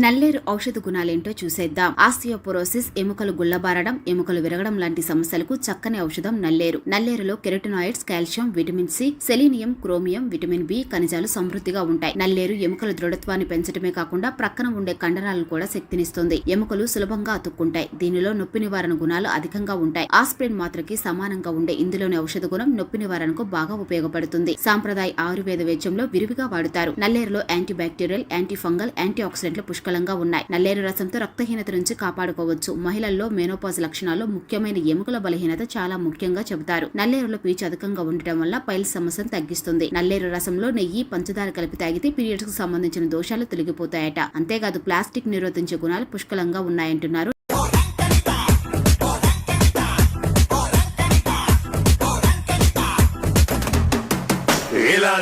నల్లేరు ఔషధ గుణాలేంటో చూసేద్దాం. ఆస్టియోపోరోసిస్ ఎముకలు గుల్లబారడం ఎముకలు విరగడం లాంటి సమస్యలకు చక్కని ఔషధం నల్లేరు. నల్లేరులో carotenoids calcium vitamin C selenium chromium vitamin B ఖనిజాలు సమృద్ధిగా ఉంటాయి. నల్లేరు ఎముకల దృఢత్వాన్ని పెంచడమే కాకుండా ప్రక్కన ఉండే కండరాలను కూడా శక్తినిస్తుంది. ఎముకలు సులభంగా అతుక్కుంటాయి. దీనిలో నొప్పి నివారణ గుణాలు అధికంగా ఉంటాయి. ఆస్ప్రిన్ మాత్రకి సమానంగా ఉండే ఇందులోని ఔషధ గుణం నొప్పి నివారణకు బాగా ఉపయోగపడుతుంది. సాంప్రదాయ ఆయుర్వేద వైద్యంలో విరివిగా వాడుతారు. నల్లేరులో anti bacterial anti fungal anti ఆక్సిడెంట్లు పుష్కలంగా పుష్కలంగా ఉన్నాయి. నల్లేరు రసంతో రక్తహీనత నుంచి కాపాడుకోవచ్చు. మహిళల్లో మెనోపాజ్ లక్షణాలు ముఖ్యమైన ఎముకల బలహీనత చాలా ముఖ్యంగా చెబుతారు. నల్లేరులో పీచు అధికంగా ఉండటం వల్ల పైల్ సమస్యను తగ్గిస్తుంది. నల్లేరు రసంలో నెయ్యి పంచదార కలిపి తాగితే పీరియడ్స్కు సంబంధించిన దోషాలు తొలగిపోతాయట. అంతేకాదు ప్లాస్టిక్ నిరోధించే గుణాలు పుష్కలంగా ఉన్నాయంటున్నారు. ఇలా